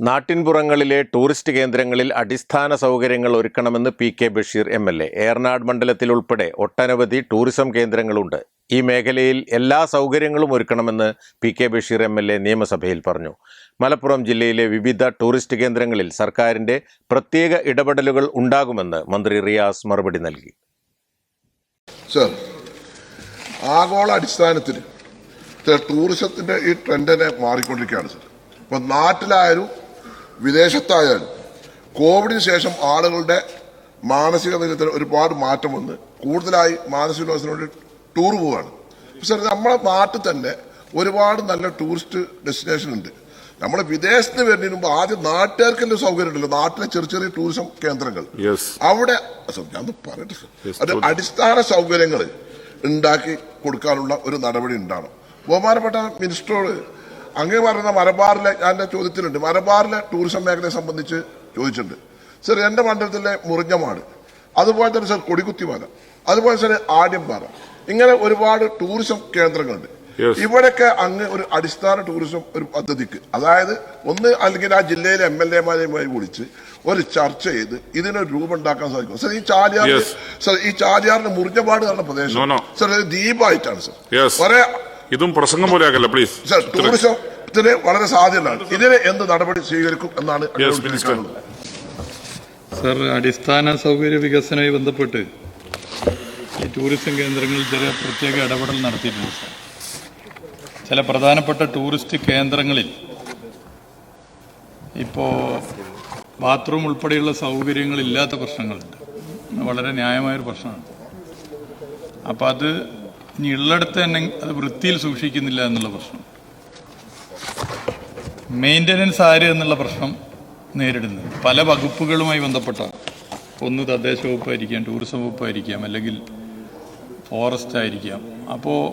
നാട്ടിൻപുറങ്ങളിലെ tourist കേന്ദ്രങ്ങളിൽ അടിസ്ഥാന സൗകര്യങ്ങൾ ഒരുക്കണമെന്ന് P K Basheer M L A. Eranad മണ്ഡലത്തിൽ ഉൾപ്പെടെ ഒട്ടനവധി ടൂറിസം കേന്ദ്രങ്ങളുണ്ട്. ഈ മേഖലയിൽ എല്ലാ സൗകര്യങ്ങളും ഒരുക്കണമെന്ന് P K Basheer M L A നിയമസഭയിൽ പറഞ്ഞു. മലപ്പുറം ജില്ലയിലെ വിവിധ ടൂറിസ്റ്റ് കേന്ദ്രങ്ങളിൽ സർക്കാരിന്റെ പ്രത്യേക ഇടപെടലുകൾ ഉണ്ടാകുമെന്ന് മന്ത്രി റിയാസ് മറുപടി നൽകി. സർ ആഗോള അടിസ്ഥാനത്തിൽ ടൂറിസത്തിന്റെ ഈ ട്രെൻഡിനെ മാറിക്കൊണ്ടിരിക്കുകയാണ് സർ. ഇപ്പൊ നാട്ടിലായാലും വിദേശത്തായാലും കോവിഡിന് ശേഷം ആളുകളുടെ മാനസിക നിലത്തിൽ ഒരുപാട് മാറ്റം വന്ന് കൂടുതലായി മാനസിക വിനോദത്തിനോട് ടൂർ പോവുകയാണ് സർ നമ്മുടെ നാട്ടിൽ തന്നെ ഒരുപാട് നല്ല ടൂറിസ്റ്റ് ഡെസ്റ്റിനേഷൻ ഉണ്ട്. നമ്മൾ വിദേശത്ത് വരുന്നതിന് മുമ്പ് ആദ്യം നാട്ടുകാർക്ക് തന്നെ സൗകര്യം ഉണ്ടല്ലോ നാട്ടിലെ ചെറിയ ചെറിയ ടൂറിസം കേന്ദ്രങ്ങൾ. അവിടെ ഞാൻ പറയട്ടെ അത് അടിസ്ഥാന സൗകര്യങ്ങൾ ഉണ്ടാക്കി കൊടുക്കാനുള്ള ഒരു നടപടി ഉണ്ടാവണം. ബഹുമാനപ്പെട്ട മിനിസ്റ്ററോട് അങ്ങ് പറയുന്ന മലബാറിലെ ഞാൻ എന്റെ ചോദ്യത്തിലുണ്ട്. മലബാറിലെ ടൂറിസം മേഖലയെ സംബന്ധിച്ച് ചോദിച്ചിട്ടുണ്ട്. സർ എന്റെ മണ്ഡലത്തിലെ മുറിഞ്ഞമാട് അതുപോലെ തന്നെ സർ കൊടിക്കുത്തിമല അതുപോലെ തന്നെ ആദ്യംപാറ ഇങ്ങനെ ഒരുപാട് ടൂറിസം കേന്ദ്രങ്ങളുണ്ട്. ഇവിടെയൊക്കെ അങ്ങ് ഒരു അടിസ്ഥാന ടൂറിസം ഒരു പദ്ധതിക്ക്. അതായത് ഒന്ന് അല്ലെങ്കിൽ ആ ജില്ലയിലെ എം എൽ എമാരെയുമായി വിളിച്ച് ഒരു ചർച്ച ചെയ്ത് ഇതിനൊരു രൂപം ഉണ്ടാക്കാൻ സാധിക്കും. സർ ഈ ചാലിയാർ സർ ഈ ചാലിയാറിന്റെ മുറിഞ്ഞപാട് പറഞ്ഞ പ്രദേശം സർ ദ്വീപായിട്ടാണ് സർ. കുറെ ഇതും പ്രസംഗം പോലെ ആക്കല്ല പ്ലീസ് സർ ടൂറിസത്തിന് വളരെ സാധ്യതയാണ്. ഇതിന് എന്ത് നടപടി സ്വീകരിക്കും എന്നാണ് സർ അടിസ്ഥാന സൗകര്യ വികസനവുമായി ബന്ധപ്പെട്ട് ഈ ടൂറിസം കേന്ദ്രങ്ങളിൽ ചില പ്രത്യേക ഇടപെടൽ നടത്തിയിട്ടുണ്ട് സർ ചില പ്രധാനപ്പെട്ട ടൂറിസ്റ്റ് കേന്ദ്രങ്ങളിൽ ഇപ്പോൾ ബാത്റൂം ഉൾപ്പെടെയുള്ള സൗകര്യങ്ങളില്ലാത്ത പ്രശ്നങ്ങളുണ്ട്. വളരെ ന്യായമായൊരു പ്രശ്നമാണ്. അപ്പോൾ അത് ഇനി ഉള്ളിടത്ത് തന്നെ അത് വൃത്തിയിൽ സൂക്ഷിക്കുന്നില്ല എന്നുള്ള പ്രശ്നം. മെയിന്റനൻസ് ആര് എന്നുള്ള പ്രശ്നം നേരിടുന്നത്. പല വകുപ്പുകളുമായി ബന്ധപ്പെട്ട ഒന്ന് തദ്ദേശ വകുപ്പായിരിക്കാം ടൂറിസം വകുപ്പായിരിക്കാം അല്ലെങ്കിൽ ഫോറസ്റ്റ് ആയിരിക്കാം. അപ്പോൾ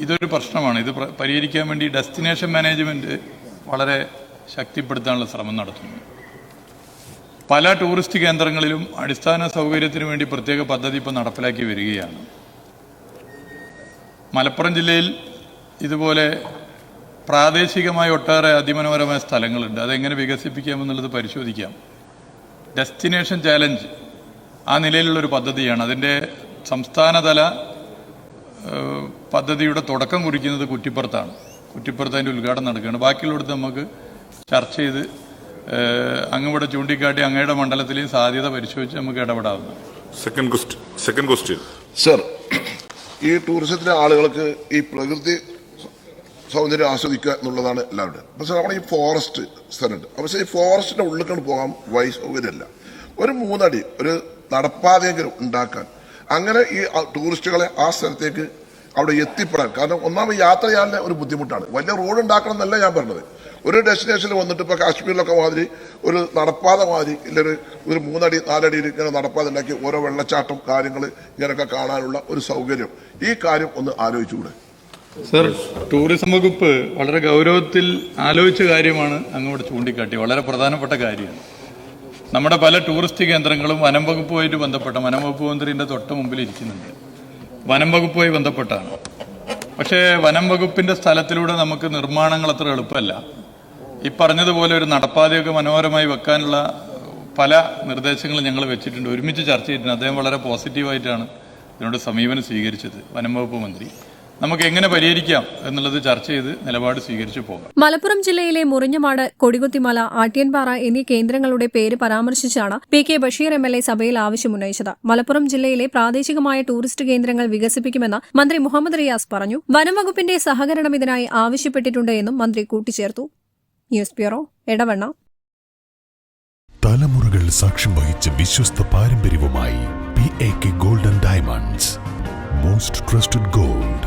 ഇതൊരു പ്രശ്നമാണ്. ഇത് പ്ര- പരിഹരിക്കാൻ വേണ്ടി ഡെസ്റ്റിനേഷൻ മാനേജ്മെന്റ് വളരെ ശക്തിപ്പെടുത്താനുള്ള ശ്രമം നടത്തുന്നു. പല ടൂറിസ്റ്റ് കേന്ദ്രങ്ങളിലും അടിസ്ഥാന സൗകര്യത്തിന് വേണ്ടി പ്രത്യേക പദ്ധതി ഇപ്പോൾ നടപ്പിലാക്കി വരികയാണ്. മലപ്പുറം ജില്ലയിൽ ഇതുപോലെ പ്രാദേശികമായി ഒട്ടേറെ അതിമനോഹരമായ സ്ഥലങ്ങളുണ്ട്. അതെങ്ങനെ വികസിപ്പിക്കാമെന്നുള്ളത് പരിശോധിക്കാം. ഡെസ്റ്റിനേഷൻ ചാലഞ്ച് ആ നിലയിലുള്ളൊരു പദ്ധതിയാണ്. അതിന്റെ സംസ്ഥാനതല പദ്ധതിയുടെ തുടക്കം കുറിക്കുന്നത് കുറ്റിപ്പുറത്താണ്. കുറ്റിപ്പുറത്ത് അതിന്റെ ഉദ്ഘാടനം നടക്കുകയാണ്. ബാക്കിയുള്ളിടത്ത് നമുക്ക് ചർച്ച ചെയ്ത് ഏഹ്, ചൂണ്ടിക്കാട്ടി അങ്ങയുടെ മണ്ഡലത്തിലെയും സാധ്യത പരിശോധിച്ച് നമുക്ക് ഇടപെടാവുന്നതാണ്. Second question second question sir ഈ ടൂറിസത്തിലെ ആളുകൾക്ക് ഈ പ്രകൃതി സൗന്ദര്യം ആസ്വദിക്കുക എന്നുള്ളതാണ് എല്ലാവരുടെയും. പക്ഷെ നമ്മുടെ ഈ ഫോറസ്റ്റ് സ്ഥലമുണ്ട്. പക്ഷേ ഈ ഫോറസ്റ്റിന്റെ ഉള്ളിൽ പോകാൻ വഴി സൗകര്യമല്ല. ഒരു മൂന്നടി ഒരു നടപ്പാതയെങ്കിലും ഉണ്ടാക്കാൻ. അങ്ങനെ ഈ ടൂറിസ്റ്റുകളെ ആ സ്ഥലത്തേക്ക് അവിടെ എത്തിപ്പെടാൻ. കാരണം ഒന്നാമത് യാത്ര ചെയ്യാനുള്ള ഒരു ബുദ്ധിമുട്ടാണ്. വലിയ റോഡ് ഉണ്ടാക്കണം എന്നല്ല ഞാൻ പറഞ്ഞത്. ഒരു ഡെസ്റ്റിനേഷനിൽ വന്നിട്ട് ഇപ്പോൾ കാശ്മീരിലൊക്കെ മാതിരി ഒരു നടപ്പാത മാതിരി ഇല്ലൊരു ഒരു മൂന്നടി നാലടി ഇങ്ങനെ നടപ്പാത ഉണ്ടാക്കി ഓരോ വെള്ളച്ചാട്ടം കാര്യങ്ങൾ ഇങ്ങനെയൊക്കെ കാണാനുള്ള ഒരു സൗകര്യം. ഈ കാര്യം ഒന്ന് ആലോചിച്ചുകൂടെ? സർ ടൂറിസം വകുപ്പ് വളരെ ഗൗരവത്തിൽ ആലോചിച്ച കാര്യമാണ് അങ്ങോട്ട് ചൂണ്ടിക്കാട്ടി. വളരെ പ്രധാനപ്പെട്ട കാര്യമാണ് നമ്മുടെ പല ടൂറിസ്റ്റ് കേന്ദ്രങ്ങളും വനം വകുപ്പുമായിട്ട് ബന്ധപ്പെട്ട വനം വകുപ്പ് മന്ത്രിന്റെ തൊട്ട് മുമ്പിൽ ഇരിക്കുന്നുണ്ട്. വനം വകുപ്പുമായി ബന്ധപ്പെട്ടാണ്. പക്ഷേ വനം വകുപ്പിന്റെ സ്ഥലത്തിലൂടെ നമുക്ക് നിർമ്മാണങ്ങൾ അത്ര എളുപ്പമല്ല. ഈ പറഞ്ഞതുപോലെ ഒരു നടപ്പാതയൊക്കെ മനോഹരമായി വെക്കാനുള്ള പല നിർദ്ദേശങ്ങളും ഞങ്ങൾ വെച്ചിട്ടുണ്ട്. ഒരുമിച്ച് ചർച്ച ചെയ്തിട്ടുണ്ട്. അദ്ദേഹം വളരെ പോസിറ്റീവായിട്ടാണ് ഇതിനോട് സമീപനം സ്വീകരിച്ചത്. വനം വകുപ്പ് മന്ത്രി. നമുക്ക് എങ്ങനെ പരിഹരിക്കാം എന്നുള്ളത് ചർച്ച ചെയ്ത് നിലപാട് സ്വീകരിച്ചു പോകാം. മലപ്പുറം ജില്ലയിലെ മുറിഞ്ഞമാട് കൊടികുത്തിമല ആട്ടിയൻപാറ എന്നീ കേന്ദ്രങ്ങളുടെ പേര് പരാമർശിച്ചാണ് P K Basheer M L A സഭയിൽ ആവശ്യമുന്നയിച്ചത് മലപ്പുറം ജില്ലയിലെ പ്രാദേശികമായ ടൂറിസ്റ്റ് കേന്ദ്രങ്ങൾ വികസിപ്പിക്കുമെന്ന് മന്ത്രി മുഹമ്മദ് റിയാസ് പറഞ്ഞു. വനംവകുപ്പിന്റെ സഹകരണം ഇതിനായി ആവശ്യപ്പെട്ടിട്ടുണ്ട് എന്നും മന്ത്രി കൂട്ടിച്ചേർത്തു. News bureau Edavanna. തലമുറകൾ സാക്ഷ്യം വഹിച്ച വിശ്വസ്ത പാരമ്പര്യവുമായി P A K golden diamonds most trusted gold